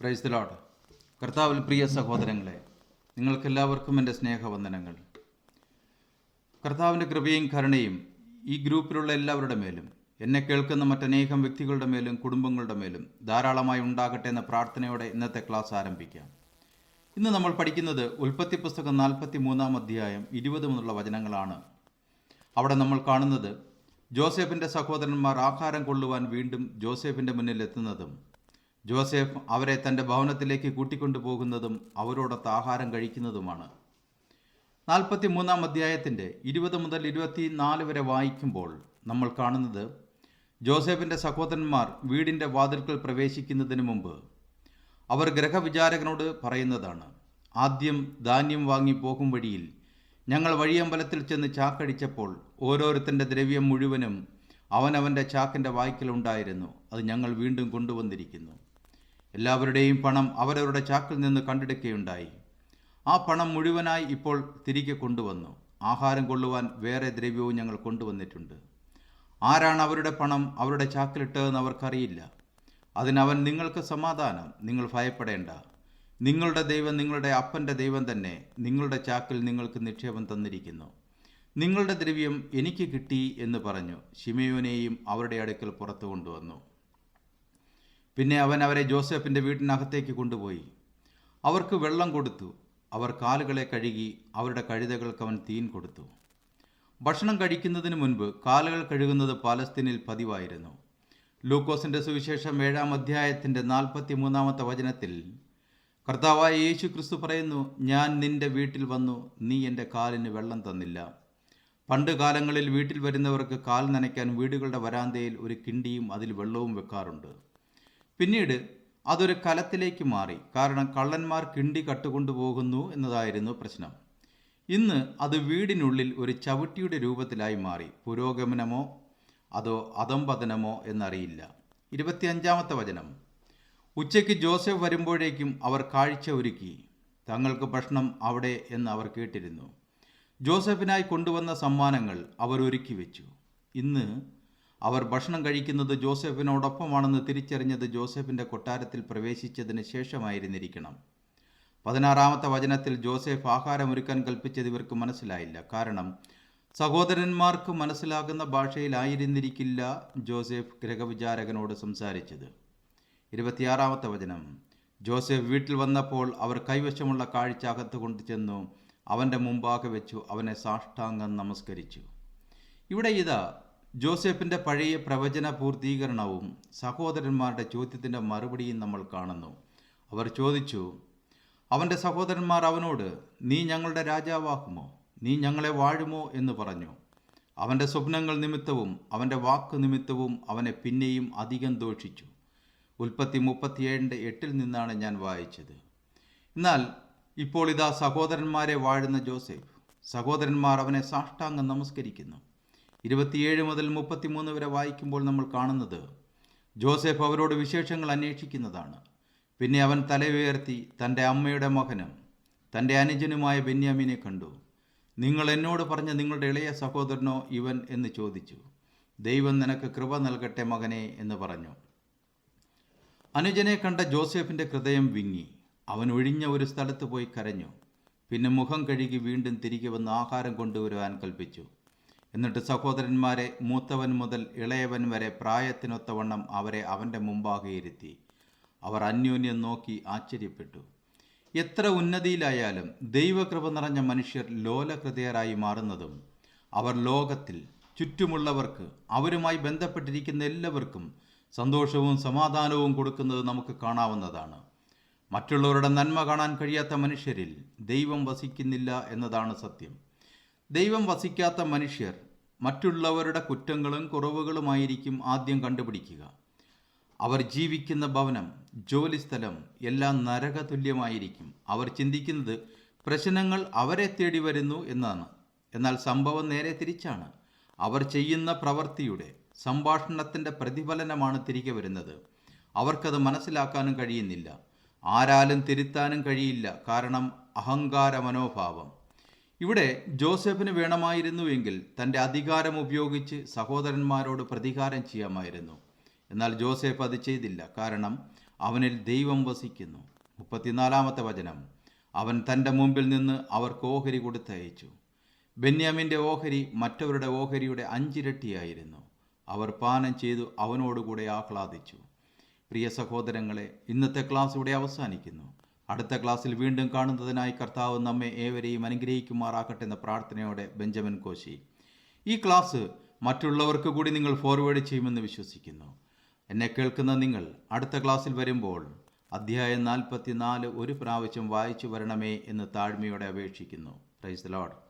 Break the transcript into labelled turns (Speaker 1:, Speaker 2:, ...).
Speaker 1: Praise Lord കർത്താവിൽ പ്രിയ സഹോദരങ്ങളെ നിങ്ങൾക്കെല്ലാവർക്കും എന്റെ സ്നേഹവന്ദനങ്ങൾ. കർത്താവിന്റെ കൃപയും കരുണയും ഈ ഗ്രൂപ്പിലുള്ള എല്ലാവരുടെ മേലും എന്നെ കേൾക്കുന്ന മറ്റനേകം വ്യക്തികളുടെ മേലും കുടുംബങ്ങളുടെ മേലും ധാരാളമായി ഉണ്ടാകട്ടെ എന്ന പ്രാർത്ഥനയോടെ ഇന്നത്തെ ക്ലാസ് ആരംഭിക്കാം. ഇന്ന് നമ്മൾ പഠിക്കുന്നത് ഉൽപ്പത്തി പുസ്തകം നാൽപ്പത്തി മൂന്നാം അധ്യായം ഇരുപത് മുതലുള്ള വചനങ്ങളാണ്. അവിടെ നമ്മൾ കാണുന്നത് ജോസഫിന്റെ സഹോദരന്മാർ ആഹാരം കൊള്ളുവാൻ വീണ്ടും ജോസഫിന്റെ മുന്നിൽ എത്തുന്നതും ജോസഫ് അവരെ തന്റെ ഭവനത്തിലേക്ക് കൂട്ടിക്കൊണ്ടുപോകുന്നതും അവരോടൊത്ത് ആഹാരം കഴിക്കുന്നതുമാണ്. നാൽപ്പത്തി മൂന്നാം അധ്യായത്തിന്റെ ഇരുപത് മുതൽ ഇരുപത്തി നാല് വരെ വായിക്കുമ്പോൾ നമ്മൾ കാണുന്നത് ജോസഫിന്റെ സഹോദരന്മാർ വീടിന്റെ വാതിൽക്കൽ പ്രവേശിക്കുന്നതിന് മുമ്പ് അവർ ഗ്രഹവിചാരകനോട് പറയുന്നതാണ് ആദ്യം ധാന്യം വാങ്ങി പോകും വഴിയിൽ ഞങ്ങൾ വഴിയമ്പലത്തിൽ ചെന്ന് ചാക്കടിച്ചപ്പോൾ ഓരോരുത്തന്റെ ദ്രവ്യം മുഴുവനും അവനവന്റെ ചാക്കിന്റെ വായ്ക്കലുണ്ടായിരുന്നു അത് ഞങ്ങൾ വീണ്ടും കൊണ്ടുവന്നിരിക്കുന്നു. എല്ലാവരുടെയും പണം അവരവരുടെ ചാക്കിൽ നിന്ന് കണ്ടെടുക്കുകയുണ്ടായി. ആ പണം മുഴുവനായി ഇപ്പോൾ തിരികെ കൊണ്ടുവന്നു. ആഹാരം കൊള്ളുവാൻ വേറെ ദ്രവ്യവും ഞങ്ങൾ കൊണ്ടുവന്നിട്ടുണ്ട്. ആരാണ് അവരുടെ പണം അവരുടെ ചാക്കിലിട്ടതെന്ന് അവർക്കറിയില്ല. അതിനവൻ നിങ്ങൾക്ക് സമാധാനം. നിങ്ങൾ ഭയപ്പെടേണ്ട. നിങ്ങളുടെ ദൈവം നിങ്ങളുടെ അപ്പന്റെ ദൈവം തന്നെ നിങ്ങളുടെ ചാക്കിൽ നിങ്ങൾക്ക് നിക്ഷേപം തന്നിരിക്കുന്നു. നിങ്ങളുടെ ദ്രവ്യം എനിക്ക് കിട്ടി എന്ന് പറഞ്ഞു. ശിമയോനെയും അവരുടെ അടുക്കൽ പുറത്തു കൊണ്ടുവന്നു. പിന്നെ അവൻ അവരെ ജോസഫിന്റെ വീട്ടിനകത്തേക്ക് കൊണ്ടുപോയി. അവർക്ക് വെള്ളം കൊടുത്തു. അവർ കാലുകളെ കഴുകി അവരുടെ കഴുതകൾക്ക് അവൻ തീൻ കൊടുത്തു. ഭക്ഷണം കഴിക്കുന്നതിന് മുൻപ് കാലുകൾ കഴുകുന്നത് പാലസ്തീനിൽ പതിവായിരുന്നു. ലൂക്കോസിന്റെ സുവിശേഷം ഏഴാം അധ്യായത്തിന്റെ നാൽപ്പത്തി മൂന്നാമത്തെ വചനത്തിൽ കർത്താവായ യേശു ക്രിസ്തു പറയുന്നു ഞാൻ നിന്റെ വീട്ടിൽ വന്നു നീ എന്റെ കാലിന് വെള്ളം തന്നില്ല. പണ്ട് കാലങ്ങളിൽ വീട്ടിൽ വരുന്നവർക്ക് കാൽ നനയ്ക്കാൻ വീടുകളുടെ വരാന്തയിൽ ഒരു കിണ്ടിയും അതിൽ വെള്ളവും വെക്കാറുണ്ട്. പിന്നീട് അതൊരു കലത്തിലേക്ക് മാറി. കാരണം കള്ളന്മാർ കിണ്ടി കട്ടുകൊണ്ടുപോകുന്നു എന്നതായിരുന്നു പ്രശ്നം. ഇന്ന് അത് വീടിനുള്ളിൽ ഒരു ചവിട്ടിയുടെ രൂപത്തിലായി മാറി. പുരോഗമനമോ അതോ അധംപതനമോ എന്നറിയില്ല. ഇരുപത്തിയഞ്ചാമത്തെ വചനം. ഉച്ചയ്ക്ക് ജോസഫ് വരുമ്പോഴേക്കും അവർ കാഴ്ച ഒരുക്കി. തങ്ങൾക്ക് ഭക്ഷണം അവിടെ എന്ന് അവർ കേട്ടിരുന്നു. ജോസഫിനായി കൊണ്ടുവന്ന സമ്മാനങ്ങൾ അവർ ഒരുക്കി വെച്ചു. ഇന്ന് അവർ ഭക്ഷണം കഴിക്കുന്നത് ജോസഫിനോടൊപ്പമാണെന്ന് തിരിച്ചറിഞ്ഞത് ജോസഫിന്റെ കൊട്ടാരത്തിൽ പ്രവേശിച്ചതിന് ശേഷമായിരുന്നിരിക്കണം. പതിനാറാമത്തെ വചനത്തിൽ ജോസഫ് ആഹാരമൊരുക്കാൻ കൽപ്പിച്ചത് ഇവർക്ക് മനസ്സിലായില്ല. കാരണം സഹോദരന്മാർക്ക് മനസ്സിലാകുന്ന ഭാഷയിലായിരുന്നിരിക്കില്ല ജോസഫ് ഗ്രഹവിചാരകനോട് സംസാരിച്ചത്. ഇരുപത്തിയാറാമത്തെ വചനം ജോസഫ് വീട്ടിൽ വന്നപ്പോൾ അവർ കൈവശമുള്ള കാഴ്ച അകത്ത് കൊണ്ടുചെന്നു അവന്റെ മുമ്പാകെ വെച്ചു അവനെ സാഷ്ടാംഗം നമസ്കരിച്ചു. ഇവിടെ ഇതാ ജോസഫിന്റെ പഴയ പ്രവചന പൂർത്തീകരണവും സഹോദരന്മാരുടെ ചോദ്യത്തിന്റെ മറുപടിയും നമ്മൾ കാണുന്നു. അവർ ചോദിച്ചു അവന്റെ സഹോദരന്മാർ അവനോട് നീ ഞങ്ങളുടെ രാജാവാക്കുമോ? നീ ഞങ്ങളെ വാഴുമോ? എന്ന് പറഞ്ഞു. അവന്റെ സ്വപ്നങ്ങൾ നിമിത്തവും അവന്റെ വാക്ക് നിമിത്തവും അവനെ പിന്നെയും അധികം ദോഷിച്ചു. ഉൽപ്പത്തി മുപ്പത്തിയേഴിന്റെ എട്ടിൽ നിന്നാണ് ഞാൻ വായിച്ചത്. എന്നാൽ ഇപ്പോൾ ഇതാ സഹോദരന്മാരെ വാഴുന്ന ജോസഫ്. സഹോദരന്മാർ അവനെ സാഷ്ടാംഗം നമസ്കരിക്കുന്നു. ഇരുപത്തിയേഴ് മുതൽ മുപ്പത്തിമൂന്ന് വരെ വായിക്കുമ്പോൾ നമ്മൾ കാണുന്നത് ജോസഫ് അവരോട് വിശേഷങ്ങൾ അന്വേഷിക്കുന്നതാണ്. പിന്നെ അവൻ തല ഉയർത്തി തന്റെ അമ്മയുടെ മകനും തന്റെ അനുജനുമായ ബെന്യാമിനെ കണ്ടു. നിങ്ങൾ എന്നോട് പറഞ്ഞ നിങ്ങളുടെ ഇളയ സഹോദരനോ ഇവൻ? എന്ന് ചോദിച്ചു. ദൈവം നിനക്ക് കൃപ നൽകട്ടെ മകനെ എന്ന് പറഞ്ഞു. അനുജനെ കണ്ട ജോസഫിന്റെ ഹൃദയം വിങ്ങി. അവൻ ഒഴിഞ്ഞ ഒരു സ്ഥലത്ത് പോയി കരഞ്ഞു. പിന്നെ മുഖം കഴുകി വീണ്ടും തിരികെ വന്ന് ആഹാരം കൊണ്ടുവരുവാൻ കൽപ്പിച്ചു. എന്നിട്ട് സഹോദരന്മാരെ മൂത്തവൻ മുതൽ ഇളയവൻ വരെ പ്രായത്തിനൊത്തവണ്ണം അവരെ അവന്റെ മുമ്പാകെ ഇരുത്തി. അവർ അന്യോന്യം നോക്കി ആശ്ചര്യപ്പെട്ടു. എത്ര ഉന്നതിയിലായാലും ദൈവകൃപ നിറഞ്ഞ മനുഷ്യർ ലോലഹൃദയരായി മാറുന്നതും അവർ ലോകത്തിൽ ചുറ്റുമുള്ളവർക്ക് അവരുമായി ബന്ധപ്പെട്ടിരിക്കുന്ന എല്ലാവർക്കും സന്തോഷവും സമാധാനവും കൊടുക്കുന്നത് നമുക്ക് കാണാവുന്നതാണ്. മറ്റുള്ളവരുടെ നന്മ കാണാൻ കഴിയാത്ത മനുഷ്യരിൽ ദൈവം വസിക്കുന്നില്ല എന്നതാണ് സത്യം. ദൈവം വസിക്കാത്ത മനുഷ്യർ മറ്റുള്ളവരുടെ കുറ്റങ്ങളും കുറവുകളുമായിരിക്കും ആദ്യം കണ്ടുപിടിക്കുക. അവർ ജീവിക്കുന്ന ഭവനം ജോലിസ്ഥലം എല്ലാം നരകതുല്യമായിരിക്കും. അവർ ചിന്തിക്കുന്നത് പ്രശ്നങ്ങൾ അവരെ തേടി വരുന്നു എന്നാണ്. എന്നാൽ സംഭവം നേരെ തിരിച്ചാണ്. അവർ ചെയ്യുന്ന പ്രവൃത്തിയുടെ സംഭാഷണത്തിന്റെ പ്രതിഫലനമാണ് തിരികെ വരുന്നത്. അവർക്കത് മനസ്സിലാക്കാനും കഴിയുന്നില്ല. ആരാലും തിരുത്താനും കഴിയില്ല. കാരണം അഹങ്കാര മനോഭാവം ഇവിടെ ജോസഫിന് വേണമായിരുന്നുവെങ്കിൽ തന്റെ അധികാരം ഉപയോഗിച്ച് സഹോദരന്മാരോട് പ്രതികാരം ചെയ്യാമായിരുന്നു. എന്നാൽ ജോസഫ് അത് ചെയ്തില്ല. കാരണം അവനിൽ ദൈവം വസിക്കുന്നു. മുപ്പത്തിനാലാമത്തെ വചനം. അവൻ തന്റെ മുമ്പിൽ നിന്ന് അവർക്ക് ഓഹരി കൊടുത്തയച്ചു. ബെന്യാമിന്റെ ഓഹരി മറ്റവരുടെ ഓഹരിയുടെ അഞ്ചിരട്ടിയായിരുന്നു. അവർ പാനം ചെയ്തു അവനോടുകൂടെ ആഹ്ലാദിച്ചു. പ്രിയ സഹോദരങ്ങളെ ഇന്നത്തെ ക്ലാസ് ഇവിടെ അവസാനിക്കുന്നു. അടുത്ത ക്ലാസ്സിൽ വീണ്ടും കാണുന്നതിനായി കർത്താവ് നമ്മെ ഏവരെയും അനുഗ്രഹിക്കുമാറാക്കട്ടെ എന്ന പ്രാർത്ഥനയോടെ ബെഞ്ചമിൻ കോശി. ഈ ക്ലാസ് മറ്റുള്ളവർക്ക് കൂടി നിങ്ങൾ ഫോർവേഡ് ചെയ്യുമെന്ന് വിശ്വസിക്കുന്നു. എന്നെ കേൾക്കുന്ന നിങ്ങൾ അടുത്ത ക്ലാസ്സിൽ വരുമ്പോൾ അധ്യായം നാൽപ്പത്തി നാല് ഒരു പ്രാവശ്യം വായിച്ചു വരണമേ എന്ന് താഴ്മയോടെ അപേക്ഷിക്കുന്നു. Price load